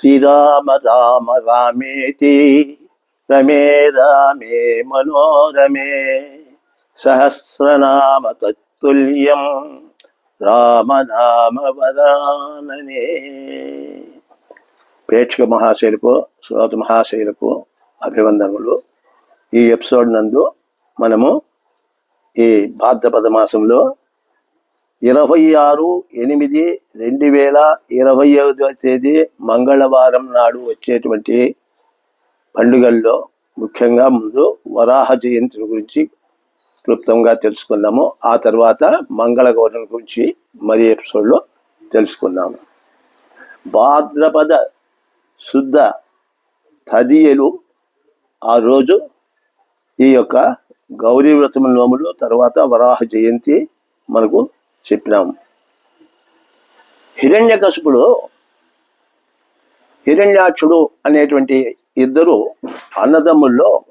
శ్రీరామ రామ రామేతి రమే రామే మనోరమే సహస్రనామ తత్తుల్యం రామనామ వరాననే ప్రేక్షక మహాశైలకు శ్రోత మహాశైలకు అభివందనములు. ఈ ఎపిసోడ్ నందు మనము ఈ భాద్రపద మాసంలో ఇరవై ఆరు ఎనిమిది రెండు వేల ఇరవై ఐదవ తేదీ మంగళవారం నాడు వచ్చేటువంటి పండుగల్లో ముఖ్యంగా ముందు వరాహ జయంతి గురించి క్లుప్తంగా తెలుసుకున్నాము ఆ తర్వాత మంగళ గౌరవం గురించి మరి ఎపిసోడ్లో తెలుసుకున్నాము భాద్రపద శుద్ధ తదియలు ఆ రోజు ఈ యొక్క గౌరీ వ్రతం నోములు తర్వాత వరాహ జయంతి మనకు చెప్పినాము హిరణ్యకశిపుడు హిరణ్యాక్షుడు అనేటువంటి ఇద్దరు అన్నదమ్ముల్లో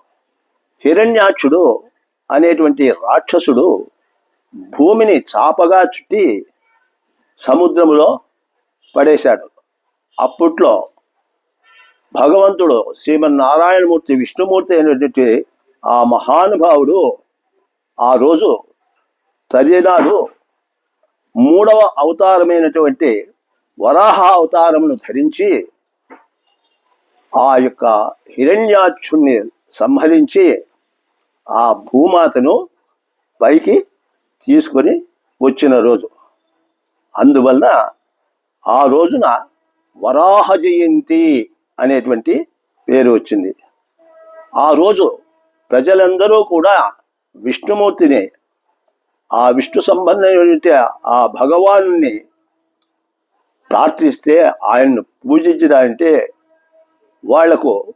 హిరణ్యాక్షుడు అనేటువంటి రాక్షసుడు భూమిని చాపగా చుట్టి సముద్రములో పడేశాడు. అప్పట్లో భగవంతుడు శ్రీమన్నారాయణమూర్తి విష్ణుమూర్తి అయినటువంటి ఆ మహానుభావుడు ఆ రోజు తదినాడు మూడవ అవతారమైనటువంటి వరాహ అవతారమును ధరించి ఆ యొక్క హిరణ్యాక్షుణ్ణి సంహరించి ఆ భూమాతను పైకి తీసుకొని వచ్చిన రోజు. అందువలన ఆ రోజున వరాహ జయంతి అనేటువంటి పేరు వచ్చింది. ఆ రోజు ప్రజలందరూ కూడా విష్ణుమూర్తిని ఆ విష్ణు సంబంధమైనటువంటి ఆ భగవాను ప్రార్థిస్తే ఆయన్ను పూజించడాలంటే వాళ్ళకు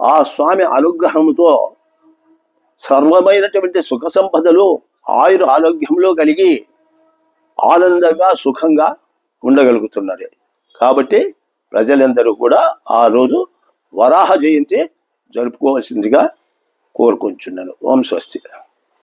ఆ స్వామి అనుగ్రహంతో సర్వమైనటువంటి సుఖ సంపదలు ఆయుర ఆరోగ్యంలో కలిగి ఆనందంగా సుఖంగా ఉండగలుగుతున్నారు కాబట్టి ప్రజలందరూ కూడా ఆ రోజు వరాహ జయంతి జరుపుకోవాల్సిందిగా కోరుకుంటున్నాను. ఓం స్వస్తి.